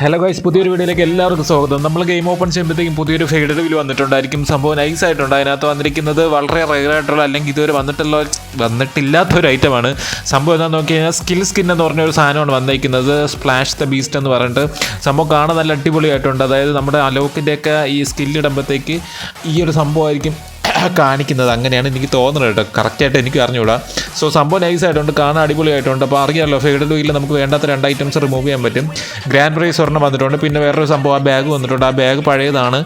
Hello guys പുതിയൊരു വീഡിയോയിലേക്ക് എല്ലാവർക്കും സ്വാഗതം. നമ്മൾ ഗെയിം ഓപ്പൺ ചെയ്യുമ്പോഴത്തേക്കും പുതിയൊരു ഫെയ്ഡ് റിവ്യൂ വന്നിട്ടുണ്ടായിരിക്കും. സംഭവം നൈസ് ആയിട്ടുണ്ട്. അതിനകത്ത് വന്നിരിക്കുന്നത് വളരെ റയർ ആയിട്ടുള്ള അല്ലെങ്കിൽ ഇതുവരെ വന്നിട്ടുള്ള വന്നിട്ടില്ലാത്ത ഒരു ഐറ്റമാണ് സംഭവം എന്താണെന്ന് നോക്കി കഴിഞ്ഞാൽ സ്കിൽ സ്കിൻ എന്ന് പറഞ്ഞ ഒരു സാധനമാണ് വന്നിരിക്കുന്നത് സ്പ്ലാഷ് ദ ബീസ്റ്റ് എന്ന് പറഞ്ഞിട്ട്. സംഭവം കാണാൻ നല്ല അടിപൊളിയായിട്ടുണ്ട്. അതായത് നമ്മുടെ അലോക്കിന്റെയൊക്കെ ഈ സ്കില്ലിടുമ്പോഴത്തേക്ക് ഈ ഒരു സംഭവമായിരിക്കും കാണിക്കുന്നത് അങ്ങനെയാണ് എനിക്ക് തോന്നുന്നത് കേട്ടോ. കറക്റ്റായിട്ട് എനിക്ക് അറിഞ്ഞുകൂടാ. സോ സംഭവം നൈസ് ആയിട്ടുണ്ട് കാണാൻ അടിപൊളിയായിട്ടുണ്ട്. അപ്പോൾ അറിയാമല്ലോ ഫെയ്ഡ് ലുക്കിൽ നമുക്ക് വേണ്ടാത്ത രണ്ട് ഐറ്റംസ് റിമൂവ് ചെയ്യാൻ പറ്റും. ഗ്രാൻഡ് പ്രൈസ് ഒരെണ്ണം വന്നിട്ടുണ്ട്. പിന്നെ വേറൊരു സംഭവം ആ ബാഗ് വന്നിട്ടുണ്ട്. ആ ബാഗ് പഴയതാണ്.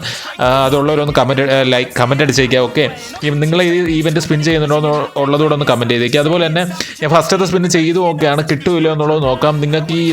അതുള്ളവരൊന്ന് കമന്റ് ലൈക്ക് കമന്റ് അടിച്ചേക്കാം ഓക്കെ നിങ്ങൾ ഈ ഈവന്റ് സ്പിൻ ചെയ്യുന്നുണ്ടോ ഉള്ളതുകൂടെ ഒന്ന് കമന്റ് ചെയ്തേക്കുക അതുപോലെ തന്നെ ഞാൻ ഫസ്റ്റത്തെ സ്പിൻ ചെയ്തു ഓക്കെയാണ് കിട്ടുമല്ലോ എന്നുള്ളത് നോക്കാം. നിങ്ങൾക്ക് ഈ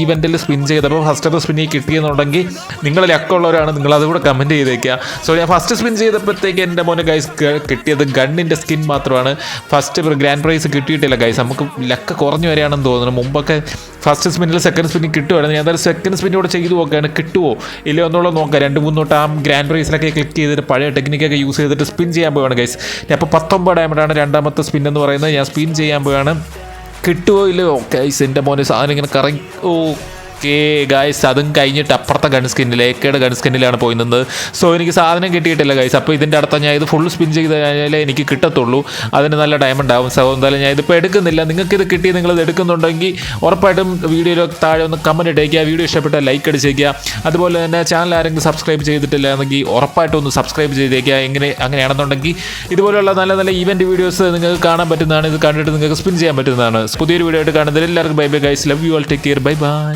ഈവന്റിൽ സ്പിൻ ചെയ്തപ്പോൾ ഫസ്റ്റത്തെ സ്പിൻ ഈ കിട്ടിയെന്നുണ്ടെങ്കിൽ നിങ്ങൾ ലക്കുള്ളവരാണ് നിങ്ങൾ അതുകൂടെ കമന്റ് ചെയ്തേക്കുക സോ ഞാൻ ഫസ്റ്റ് സ്പിൻ ചെയ്തപ്പോഴത്തേക്ക് എന്റെ മോനെ ഗൈസ് കിട്ടിയത് ഗണ്ണിന്റെ സ്കിൻ മാത്രമാണ്. ഫസ്റ്റ് ഗ്രാൻഡ് പ്രൈസ് കിട്ടിയിട്ടില്ല ഗൈസ് നമുക്ക് ലക്ക് കുറഞ്ഞു വരികയാണെന്ന് തോന്നുന്നു. മുമ്പൊക്കെ ഫസ്റ്റ് സ്പിന്നിൽ സെക്കൻഡ് സ്പിന്നിൽ കിട്ടുമായിരുന്നു ഞാൻ സെക്കൻഡ് സ്പിന്നിലൂടെ ചെയ്ത് നോക്കുകയാണ്. കിട്ടുമോ ഇല്ലയോ എന്നുള്ളത് നോക്കാം. രണ്ട് മൂന്ന് തൊട്ട് ആ ഗ്രാൻഡ് പ്രൈസിലൊക്കെ ക്ലിക്ക് ചെയ്തിട്ട് പഴയ ടെക്നിക്കൊക്കെ യൂസ് ചെയ്തിട്ട് സ്പിൻ ചെയ്യാൻ പോവുകയാണ് ഗൈസ് ഞാൻ ഇപ്പോൾ പത്തൊമ്പത് ഡയമണ്ടാണ് രണ്ടാമത്തെ സ്പിൻ എന്ന് പറയുന്നത്. ഞാൻ സ്പിൻ ചെയ്യാൻ പോവുകയാണ്. കിട്ടുമോ ഇല്ലയോ? ഗൈസ് എന്റെ മോനെ സാധനം ഇങ്ങനെ കറങ്ങി ഓ ഓക്കെ ഗായ്സ് അതും കഴിഞ്ഞിട്ട് അപ്പുറത്തെ ഗൺ സ്കിന്നിൽ ഏക്കയുടെ ഗൺ സ്കിന്നിലാണ് പോയി നിന്നത് സോ എനിക്ക് സാധനം കിട്ടിയിട്ടില്ല ഗൈസ് അപ്പോൾ ഇതിന്റെ അടുത്ത ഞാൻ ഇത് ഫുൾ സ്പിൻ ചെയ്ത് കഴിഞ്ഞാലേ എനിക്ക് കിട്ടത്തുള്ളൂ. അതിന് നല്ല ഡയമണ്ട് ആവും. സോ എന്തായാലും ഞാൻ ഇതിപ്പോൾ എടുക്കുന്നില്ല. നിങ്ങൾക്ക് ഇത് കിട്ടി നിങ്ങൾ ഇത് എടുക്കുന്നുണ്ടെങ്കിൽ ഉറപ്പായിട്ടും വീഡിയോയിൽ താഴെ ഒന്ന് കമന്റ് ഇട്ടേക്കുക വീഡിയോ ഇഷ്ടപ്പെട്ടാൽ ലൈക്ക് അടിച്ചേക്കുക അതുപോലെ തന്നെ ചാനൽ ആരെങ്കിലും സബ്സ്ക്രൈബ് ചെയ്തിട്ടില്ല എന്നെങ്കിൽ ഉറപ്പായിട്ടും ഒന്ന് സബ്സ്ക്രൈബ് ചെയ്തേക്കുക എങ്ങനെ അങ്ങനെയാണെന്നുണ്ടെങ്കിൽ ഇതുപോലുള്ള നല്ല നല്ല ഇവന്റ് വീഡിയോസ് നിങ്ങൾക്ക് കാണാൻ പറ്റുന്നതാണ്. ഇത് കണ്ടിട്ട് നിങ്ങൾക്ക് സ്പിൻ ചെയ്യാൻ പറ്റുന്നതാണ്. പുതിയൊരു വീഡിയോ ആയിട്ട് കാണുന്നതിൽ എല്ലാവർക്കും bye bye guys love you all take care bye bye